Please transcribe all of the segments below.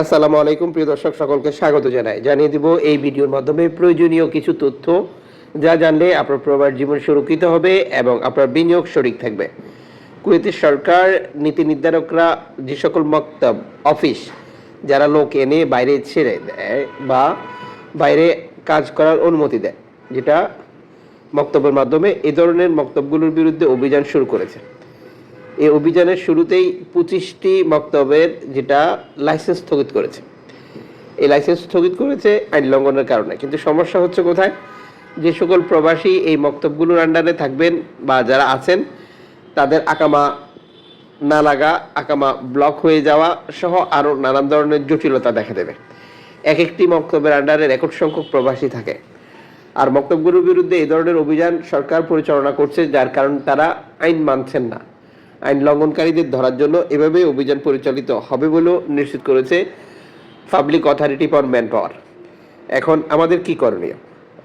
আসসালামু আলাইকুম, প্রিয় দর্শক, সকলকে স্বাগত জানাই। জানিয়ে দিব, এই ভিডিওর মাধ্যমে প্রয়োজনীয় কিছু তথ্য যা জানলে আপনার প্রবাস জীবন সুরক্ষিত হবে এবং আপনার বিনিয়োগ সঠিক থাকবে। কুয়েতের সরকার, নীতি নির্ধারকরা, যে সকল মক্তব, অফিস, যারা লোক এনে বাইরে ছেড়ে দেয় বা বাইরে কাজ করার অনুমতি দেয়, যেটা মক্তব্যের মাধ্যমে এ ধরনের মক্তবগুলোর বিরুদ্ধে অভিযান শুরু করেছে। এই অভিযানের শুরুতেই পঁচিশটি বক্তব্যের যেটা লাইসেন্স স্থগিত করেছে। এই লাইসেন্স স্থগিত করেছে আইন লঙ্ঘনের কারণে। কিন্তু সমস্যা হচ্ছে কোথায়? যে সকল প্রবাসী এই মক্তবগুলোর আন্ডারে থাকবেন বা যারা আছেন, তাদের আকামা না লাগা, আকামা ব্লক হয়ে যাওয়া সহ আরও নানান ধরনের জটিলতা দেখা দেবে। এক একটি মক্তবের আন্ডারে রেকর্ড সংখ্যক প্রবাসী থাকে। আর মক্তবগুলোর বিরুদ্ধে এই ধরনের অভিযান সরকার পরিচালনা করছে, যার কারণ তারা আইন মানছেন না। আইন লঙ্ঘনকারীদের ধরার জন্য এভাবে অভিযান পরিচালিত হবে বলেও নিশ্চিত করেছে public authority for man power এখন আমাদের কি করণীয়?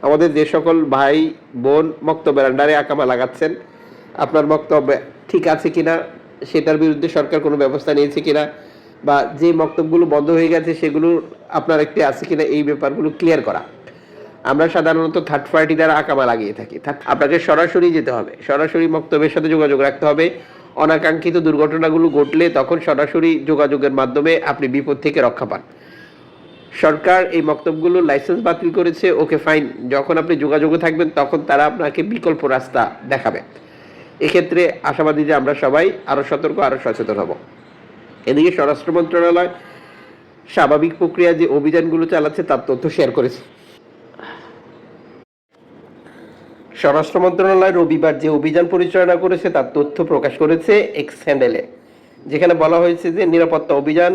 আমাদের যে সকল ভাই, বোন মক্তবের আন্ডারে আকামা লাগাচ্ছেন, আপনার বক্তব্য ঠিক আছে কিনা, সেটার বিরুদ্ধে সরকার কোনো ব্যবস্থা নিয়েছে কিনা, বা যে মক্তবগুলো বন্ধ হয়ে গেছে সেগুলো আপনার একটি আছে কিনা, এই ব্যাপারগুলো ক্লিয়ার করা। আমরা সাধারণত থার্ড পার্টি দ্বারা আকামা লাগিয়ে থাকি। আপনাকে সরাসরি যেতে হবে। সরাসরি মক্তবের সাথে যোগাযোগ রাখতে হবে। অনাকাঙ্ক্ষিত দুর্ঘটনাগুলো ঘটলে তখন সরাসরি যোগাযোগের মাধ্যমে আপনি বিপদ থেকে রক্ষা পান। সরকার এই মক্তবগুলো লাইসেন্স বাতিল করেছে, ওকে ফাইন। যখন আপনি যোগাযোগে থাকবেন, তখন তারা আপনাকে বিকল্প রাস্তা দেখাবে। এক্ষেত্রে আশাবাদী যে আমরা সবাই আরও সতর্ক আরও সচেতন হব। এদিকে স্বরাষ্ট্র মন্ত্রণালয় স্বাভাবিক প্রক্রিয়া যে অভিযানগুলো চালাচ্ছে, তার তথ্য শেয়ার করেছে। স্বরাষ্ট্র মন্ত্রণালয় রবিবার যে অভিযান পরিচালনা করেছে, তার তথ্য প্রকাশ করেছে এক্স হ্যান্ডেলে যেখানে বলা হয়েছে যে, নিরাপত্তা অভিযান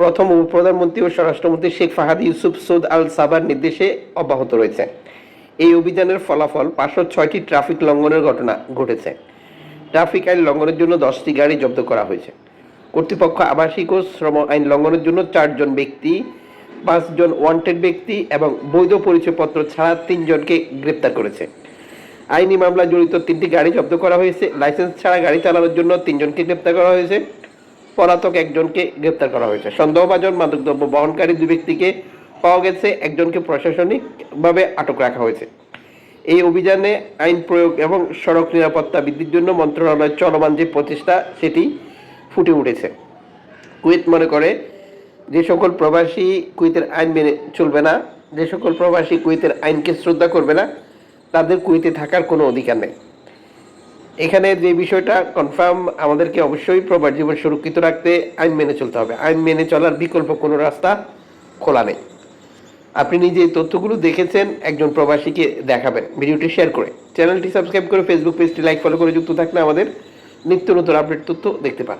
প্রথম উপপ্রধানমন্ত্রী ও স্বরাষ্ট্রমন্ত্রী শেখ ফাহাদ ইউসুফ সৌদ আল সাবার নির্দেশে অব্যাহত রয়েছে। এই অভিযানের ফলাফল পাঁচশো ছয়টি ট্রাফিক লঙ্ঘনের ঘটনা ঘটেছে। ট্রাফিক আইন লঙ্ঘনের জন্য দশটি গাড়ি জব্দ করা হয়েছে। কর্তৃপক্ষ আবাসিক ও শ্রম আইন লঙ্ঘনের জন্য চারজন ব্যক্তি পাঁচজন ওয়ান্টেড ব্যক্তি এবং বৈধ পরিচয়পত্র ছাড়া তিনজনকে গ্রেপ্তার করেছে। আইনি মামলা জড়িত তিনটি গাড়ি জব্দ করা হয়েছে। লাইসেন্স ছাড়া গাড়ি চালানোর জন্য তিনজনকে গ্রেপ্তার করা হয়েছে। পলাতক একজনকে গ্রেপ্তার করা হয়েছে। সন্দেহভাজন মাদকদ্রব্য বহনকারী দুই ব্যক্তিকে পাওয়া গেছে। একজনকে প্রশাসনিকভাবে আটক রাখা হয়েছে। এই অভিযানে আইন প্রয়োগ এবং সড়ক নিরাপত্তা বৃদ্ধির জন্য মন্ত্রণালয়ের চলমান যে প্রচেষ্টা, সেটি ফুটে উঠেছে। কুয়েত মনে করে যে সকল প্রবাসী কুয়েতের আইন মেনে চলবে না, যে সকল প্রবাসী কুয়েতের আইনকে শ্রদ্ধা করবে না, তাদের কুয়েতে থাকার কোনো অধিকার নেই। এখানে যে বিষয়টা কনফার্ম আমাদেরকে অবশ্যই প্রবাস জীবন সুরক্ষিত রাখতে আইন মেনে চলতে হবে। আইন মেনে চলার বিকল্প কোনো রাস্তা খোলা নেই। আপনি নিজে তথ্যগুলো দেখেছেন, একজন প্রবাসীকে দেখাবেন। ভিডিওটি শেয়ার করে, চ্যানেলটি সাবস্ক্রাইব করে ফেসবুক পেজটি লাইক ফলো করে যুক্ত থাকলে আমাদের নিত্য নতুন আপডেট তথ্য দেখতে পান।